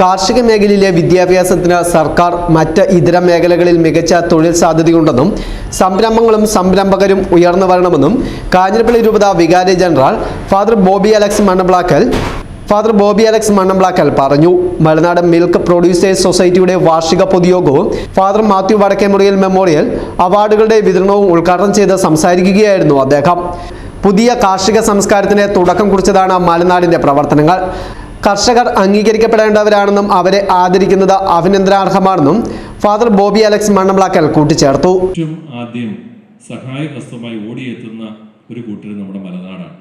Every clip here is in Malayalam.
കാർഷിക മേഖലയിലെ വിദ്യാഭ്യാസത്തിന് സർക്കാർ മറ്റ് ഇതര മേഖലകളിൽ മികച്ച തൊഴിൽ സാധ്യതയുണ്ടെന്നും സംരംഭങ്ങളും സംരംഭകരും ഉയർന്നു വരണമെന്നും കാഞ്ഞിരപ്പള്ളി രൂപത വികാരി general father Bobby Alex Mannamplackal father Bobby Alex Mannamplackal പറഞ്ഞു. മലനാട് മിൽക്ക് പ്രൊഡ്യൂസേഴ്സ് സൊസൈറ്റിയുടെ വാർഷിക പൊതുയോഗവും ഫാദർ മാത്യു വടക്കേമുറിയൽ മെമ്മോറിയൽ അവാർഡുകളുടെ വിതരണവും ഉദ്ഘാടനം ചെയ്ത് സംസാരിക്കുകയായിരുന്നു അദ്ദേഹം. പുതിയ കാർഷിക സംസ്കാരത്തിന് തുടക്കം കുറിച്ചതാണ് മലനാടിന്റെ പ്രവർത്തനങ്ങൾ. കർഷകർ അംഗീകരിക്കപ്പെടേണ്ടവരാണെന്നും അവരെ ആദരിക്കുന്നത് അഭിനന്ദനാർഹമാണെന്നും ഫാദർ ബോബി അലക്സ് മണ്ണമ്പ്ലാക്കൽ കൂട്ടിച്ചേർത്തു. ആദ്യം സഹായഹസ്തമായി ഓടിയെത്തുന്ന ഒരു കൂട്ടർ നമ്മുടെ മലനാടാണ്.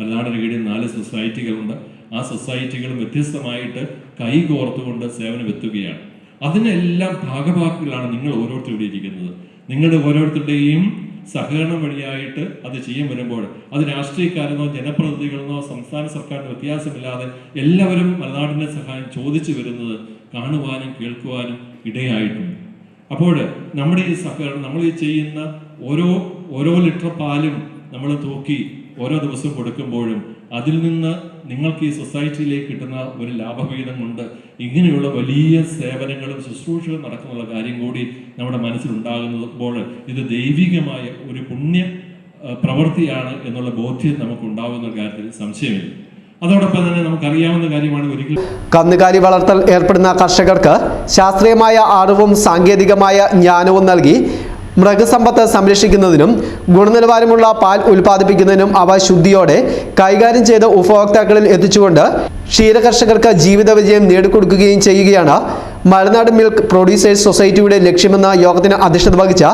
മലനാടിന് കീഴിൽ നാല് സൊസൈറ്റികളുണ്ട്. ആ സൊസൈറ്റികൾ വ്യത്യസ്തമായിട്ട് കൈകോർത്തുകൊണ്ട് സേവനം എത്തുകയാണ്. അതിനെല്ലാം ഭാഗഭാക്കുകളാണ് നിങ്ങൾ ഓരോരുത്തരും ഇരിക്കുന്നത്. നിങ്ങളുടെ ഓരോരുത്തരുടെയും സഹകരണം വഴിയായിട്ട് അത് ചെയ്യാൻ വരുമ്പോൾ അത് രാഷ്ട്രീയക്കാരെന്നോ ജനപ്രതിനിധികളെന്നോ സംസ്ഥാന സർക്കാരിന് വ്യത്യാസമില്ലാതെ എല്ലാവരും മലനാടിന്റെ സഹായം ചോദിച്ചു വരുന്നത് കാണുവാനും കേൾക്കുവാനും ഇടയായിട്ടുണ്ട്. അപ്പോൾ നമ്മുടെ ഈ സഹകരണം നമ്മൾ ഈ ചെയ്യുന്ന ഓരോ ഓരോ ലിറ്റർ പാലും നമ്മൾ തൂക്കി ഓരോ ദിവസവും കൊടുക്കുമ്പോഴും അതിൽ നിന്ന് നിങ്ങൾക്ക് ഈ സൊസൈറ്റിയിലേക്ക് കിട്ടുന്ന ഒരു ലാഭവിഹിതം കൊണ്ട് ഇങ്ങനെയുള്ള വലിയ സേവനങ്ങളും ശുശ്രൂഷകളും നടക്കുന്നുള്ള കാര്യം കൂടി നമ്മുടെ മനസ്സിലുണ്ടാകുമ്പോൾ ഇത് ദൈവികമായ ഒരു പുണ്യ പ്രവൃത്തിയാണ് എന്നുള്ള ബോധ്യം നമുക്ക് ഉണ്ടാകുന്ന കാര്യത്തിൽ സംശയമില്ല. അതോടൊപ്പം തന്നെ നമുക്കറിയാവുന്ന കാര്യമാണ് ഒരിക്കലും കന്നുകാലി വളർത്തൽ ഏർപ്പെടുന്ന കർഷകർക്ക് ശാസ്ത്രീയമായ അറിവും സാങ്കേതികമായ ജ്ഞാനവും നൽകി മൃഗസമ്പത്ത് സംരക്ഷിക്കുന്നതിനും ഗുണനിലവാരമുള്ള പാൽ ഉൽപ്പാദിപ്പിക്കുന്നതിനും അവ ശുദ്ധിയോടെ കൈകാര്യം ചെയ്ത ഉപഭോക്താക്കളിൽ എത്തിച്ചുകൊണ്ട് ക്ഷീരകർഷകർക്ക് ജീവിത വിജയം നേടിക്കൊടുക്കുകയും ചെയ്യുകയാണ് മലനാട് മിൽക്ക് പ്രൊഡ്യൂസേഴ്സ് സൊസൈറ്റിയുടെ ലക്ഷ്യമെന്ന യോഗത്തിന് അധ്യക്ഷത വഹിച്ച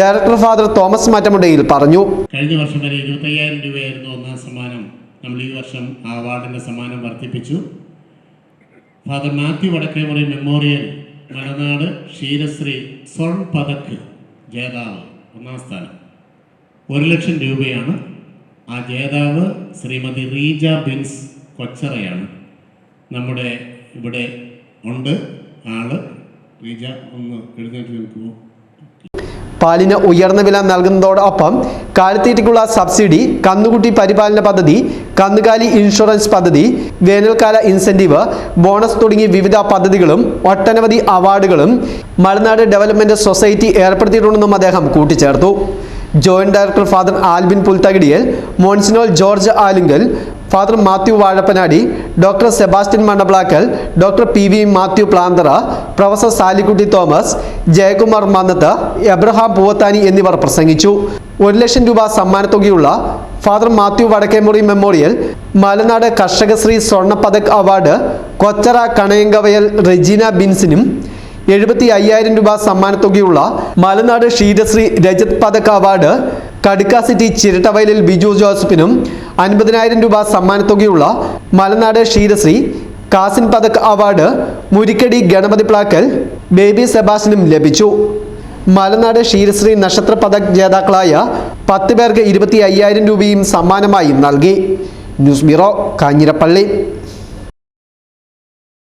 ഡയറക്ടർ ഫാദർ തോമസ് മാറ്റമുണ്ടയിൽ പറഞ്ഞു. കഴിഞ്ഞ വർഷം വരെ ഇരുപത്തയ്യായിരം രൂപയായിരുന്നു ഒന്നാം സമ്മാനം. നമ്മൾ ഈ വർഷം ആ അവാർഡിന്റെ സമ്മാനം വർദ്ധിപ്പിച്ചു. Father Mathew Vadakkemuri memorial Malanad Ksheerasree Swarn Padak. ജേതാവ് ഒന്നാം സ്ഥാനം. ഒരു ലക്ഷം രൂപയാണ്. ആ ജേതാവ് ശ്രീമതി റീജ ബിൻസ് കൊച്ചറയാണ്. നമ്മുടെ ഇവിടെ ഉണ്ട് ആൾ. റീജ ഒന്ന് എഴുന്നേറ്റ് നിൽക്കുമോ പാലിന് ഉയർന്ന വില നൽകുന്നതോടൊപ്പം കാലിത്തീറ്റയ്ക്കുള്ള സബ്സിഡി കന്നുകുട്ടി പരിപാലന പദ്ധതി കന്നുകാലി ഇൻഷുറൻസ് പദ്ധതി വേനൽക്കാല ഇൻസെന്റീവ് ബോണസ് തുടങ്ങിയ വിവിധ പദ്ധതികളും ഒട്ടനവധി അവാർഡുകളും മലനാട് ഡെവലപ്മെന്റ് സൊസൈറ്റി ഏർപ്പെടുത്തിയിട്ടുണ്ടെന്നും അദ്ദേഹം കൂട്ടിച്ചേർത്തു. Joint director father Albin Pulthakidiyil monsignor George Alunkal father Mathew Vazhappanady doctor Sebastian Mannablackal doctor P V Mathew Plathara professor Sallykutty Thomas Jayakumar Mannath Abraham Poovathani എന്നിവർ പ്രസംഗിച്ചു. ഒരു ലക്ഷം രൂപ സമ്മാനത്തുകയുള്ള father Mathew Vadakkemuri memorial Malanad Karshakasree Swarna Padak award Kochara Kanayankavayal Regina ബിൻസിനും എഴുപത്തി അയ്യായിരം രൂപ സമ്മാനത്തുകയുള്ള മലനാട് ക്ഷീരശ്രീ രജത് പതക് അവാർഡ് കടുക്ക സിറ്റി ചിരട്ടവയലിൽ ബിജു ജോസഫിനും അൻപതിനായിരം രൂപ സമ്മാനത്തുകയുള്ള മലനാട് ക്ഷീരശ്രീ കാസിൻ പതക് അവാർഡ് മുരിക്കടി ഗണപതി പ്ലാക്കൽ ബേബി സെബാസിനും ലഭിച്ചു. മലനാട് ക്ഷീരശ്രീ നക്ഷത്ര പതക് ജേതാക്കളായ പത്ത് പേർക്ക് ഇരുപത്തി അയ്യായിരം രൂപയും സമ്മാനമായും നൽകി. News bureau Kanjirappally.